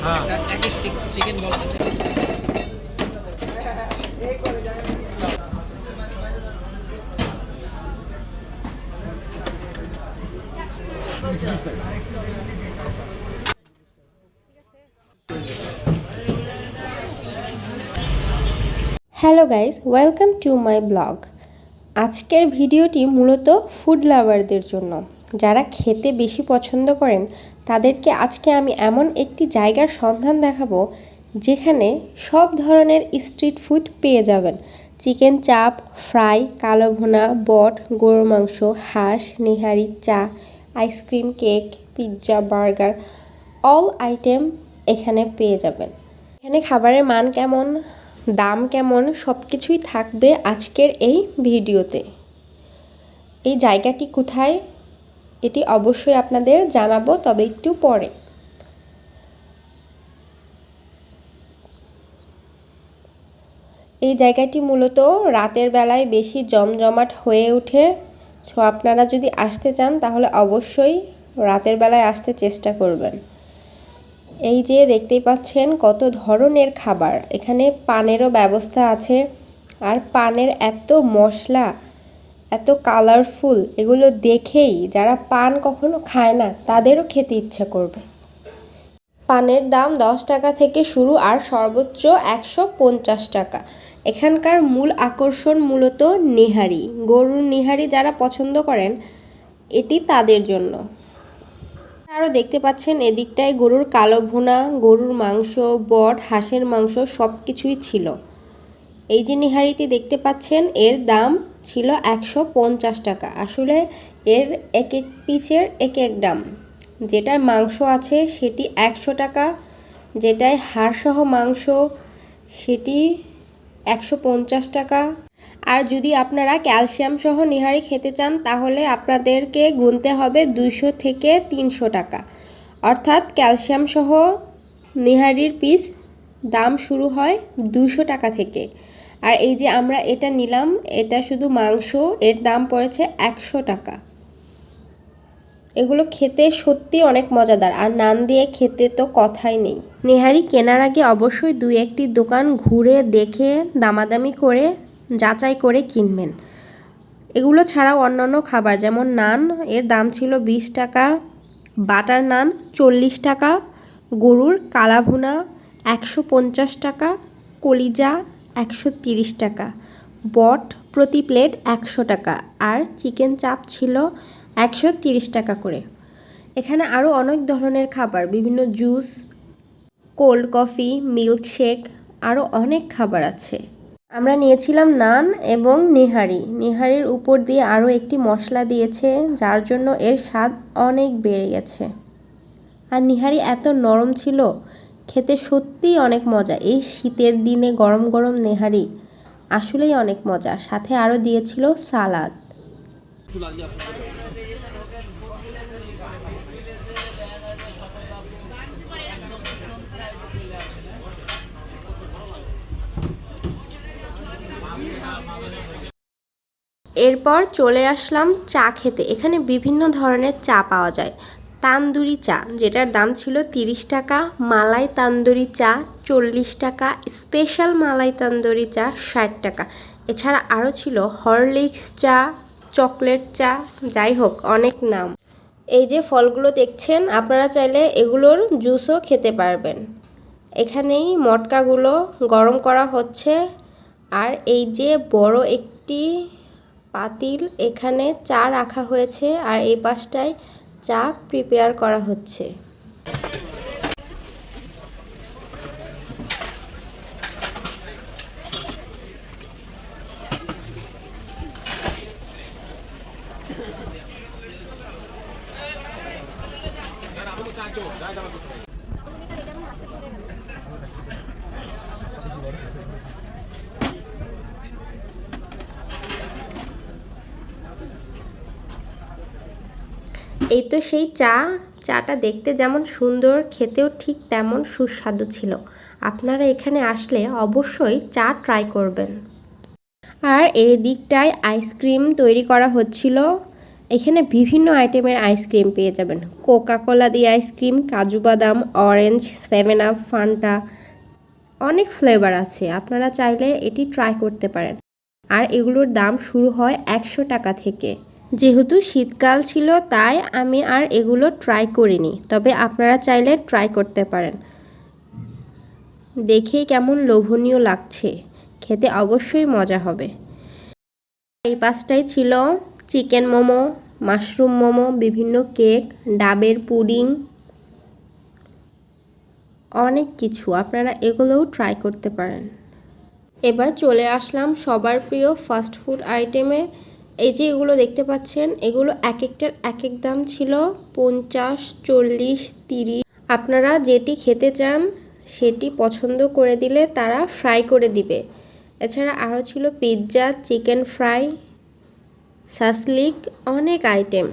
হ্যাঁ। Hello guys welcome to my blog আজকের ভিডিওটি মূলত ফুড লাভারদের জন্য। যারা খেতে বেশি পছন্দ করেন তাদেরকে আজকে আমি এমন একটি জায়গার সন্ধান দেখাবো যেখানে সব ধরনের স্ট্রিট ফুড পেয়ে যাবেন। চিকেন চাপ, ফ্রাই, কালো ভুনা, বট, গরুর মাংস, হাঁস, নিহারি, চা, ice cream, cake, pizza, burger, all item এখানে পেয়ে যাবেন। এখানে খাবারের মান কেমন, দাম কেমন সব কিছুই থাকবে আজকের এই ভিডিওতে। এই জায়গাটি কোথায়? এটি অবশ্যই আপনাদের জানাব, তবে একটু পরে। এই জায়গাটি মূলত রাতের বেলায় বেশি জমজমাট হয়ে ওঠে। সো, আপনারা যদি আসতে চান, তাহলে অবশ্যই রাতের বেলায় আসতে চেষ্টা করবেন। এই যে দেখতেই পাচ্ছেন, কত ধরনের খাবার। এখানে পানেরও ব্যবস্থা আছে। আর পানের এত মশলা এত কালারফুল এগুলো দেখেই যারা পান কখনো খায় না, তাদেরও খেতে ইচ্ছা করবে। পানের দাম দশ টাকা থেকে শুরু আর সর্বোচ্চ একশো পঞ্চাশ টাকা। এখানকার মূল আকর্ষণ মূলত নিহারি। গরুর নিহারি যারা পছন্দ করেন, এটি তাদের জন্য। আরও দেখতে পাচ্ছেন, এদিকটায় গরুর কালো ভুনা, গরুর মাংস, বট, হাঁসের মাংস সব কিছুই ছিল। এই যে নিহারিটি দেখতে পাচ্ছেন, এর দাম ছিল একশো পঞ্চাশ টাকা। আসলে এর এক এক পিসের এক এক দাম। যেটায় মাংস আছে সেটি একশো টাকা যেটায় হাড়সহ মাংস সেটি একশো পঞ্চাশ টাকা। আর যদি আপনারা ক্যালসিয়াম সহ নিহারি খেতে চান, তাহলে আপনাদেরকে গুনতে হবে দুইশো থেকে তিনশো টাকা। অর্থাৎ ক্যালসিয়াম সহ নিহারির পিস দাম শুরু হয় দুশো টাকা থেকে। আর এই যে আমরা এটা নিলাম, এটা শুধু মাংস, এর দাম পড়েছে একশো টাকা। এগুলো খেতে সত্যি অনেক মজাদার, আর নান দিয়ে খেতে তো কথাই নেই। নেহারি কেনার আগে অবশ্যই দুই একটি দোকান ঘুরে দেখে, দামাদামি করে, যাচাই করে কিনবেন। এগুলো ছাড়াও অন্যান্য খাবার, যেমন নান, এর দাম ছিল বিশ টাকা, বাটার নান চল্লিশ টাকা, গরুর কালাভুনা একশো পঞ্চাশ টাকা, কলিজা একশো তিরিশ টাকা। বট প্রতি প্লেট একশো টাকা। আর চিকেন চাপ ছিল একশো তিরিশ টাকা করে। এখানে আরও অনেক ধরনের খাবার, বিভিন্ন জুস, কোল্ড কফি, মিল্কশেক, আরও অনেক খাবার আছে। আমরা নিয়েছিলাম নান এবং নেহারি। নেহারির উপর দিয়ে আরও একটি মশলা দিয়েছে, যার জন্য এর স্বাদ অনেক বেড়ে গেছে। আর নিহারি এত নরম ছিল খেতে সত্যিই অনেক মজা। এই শীতের দিনে গরম গরম নেহারি আসলেই অনেক মজা। সাথে আরও দিয়েছিল সালাদ। এরপর চলে আসলাম চা খেতে। এখানে বিভিন্ন ধরনের চা পাওয়া যায়। তান্দুরি চা, যেটার দাম ছিল তিরিশ টাকা। মালাই তান্দুরি চা, চল্লিশ টাকা। স্পেশাল মালাই তান্দুরি চা, ষাট টাকা। এছাড়া আরও ছিল হরলিক্স চা, চকলেট চা, যাই হোক, অনেক নাম। এই যে ফলগুলো দেখছেন, আপনারা চাইলে এগুলোর জুসও খেতে পারবেন। এখানেই মটকাগুলো গরম করা হচ্ছে। আর এই যে বড় একটি পাতিল, এখানে চা রাখা হয়েছে। আর এই পাশটায় চা প্রিপেয়ার করা হচ্ছে এই তো সেই চা। চাটা দেখতে যেমন সুন্দর, খেতেও ঠিক তেমন সুস্বাদু ছিল। আপনারা এখানে আসলে অবশ্যই চা ট্রাই করবেন। আর এই দিকটায় আইসক্রিম তৈরি করা হচ্ছিল। এখানে বিভিন্ন আইটেমের আইসক্রিম পেয়ে যাবেন। কোকা কোলা দিয়ে আইসক্রিম কাজু বাদাম অরেঞ্জ সেভেন আপ ফান্টা অনেক ফ্লেভার আছে। আপনারা চাইলে এটি ট্রাই করতে পারেন। আর এগুলোর দাম শুরু হয় একশো টাকা থেকে। যেহেতু শীতকাল ছিল, তাই আমি আর এগুলো ট্রাই করিনি। তবে আপনারা চাইলে ট্রাই করতে পারেন। দেখেই কেমন লোভনীয় লাগছে। খেতে অবশ্যই মজা হবে। এই পাঁচটাই ছিল চিকেন মোমো, মাশরুম মোমো, বিভিন্ন কেক, ডাবের পুডিং, অনেক কিছু। আপনারা এগুলোও ট্রাই করতে পারেন। এবার চলে আসলাম সবার প্রিয় ফাস্ট ফুড আইটেমে এই যে এগুলো দেখতে পাচ্ছেন, এগুলো এক একটার এক এক দাম ছিল পঞ্চাশ, চল্লিশ, তিরিশ। আপনারা যেটি খেতে চান, সেটি পছন্দ করে দিলে তারা ফ্রাই করে দিবে। এছাড়া আরও ছিল পিৎজা চিকেন ফ্রাই সাসলিক অনেক আইটেম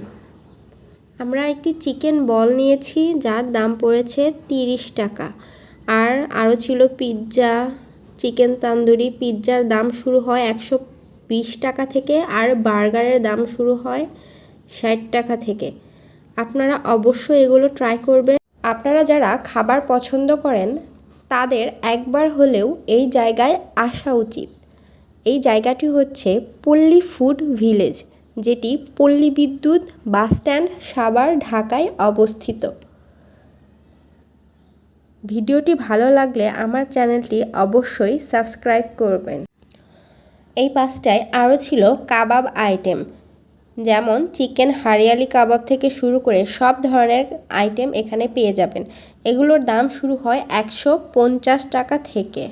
আমরা একটি চিকেন বল নিয়েছি, যার দাম পড়েছে তিরিশ টাকা। আর আরও ছিল পিৎজা চিকেন তান্দুরি। পিৎজার দাম শুরু হয় একশো বিশ টাকা থেকে আর বার্গারের দাম শুরু হয় ষাট টাকা থেকে। আপনারা অবশ্যই এগুলো ট্রাই করবেন। আপনারা যারা খাবার পছন্দ করেন, তাদের একবার হলেও এই জায়গায় আসা উচিত। এই জায়গাটি হচ্ছে পল্লী ফুড ভিলেজ, যেটি পল্লী বিদ্যুৎ বাসস্ট্যান্ড সাভার ঢাকায় অবস্থিত। ভিডিওটি ভালো লাগলে আমার চ্যানেলটি অবশ্যই সাবস্ক্রাইব করবেন। এই পাঁচটায় আরও ছিল কাবাব আইটেম, যেমন চিকেন হারিয়ালি কাবাব থেকে শুরু করে সব ধরনের আইটেম এখানে পেয়ে যাবেন। এগুলোর দাম শুরু হয় একশো পঞ্চাশ টাকা থেকে।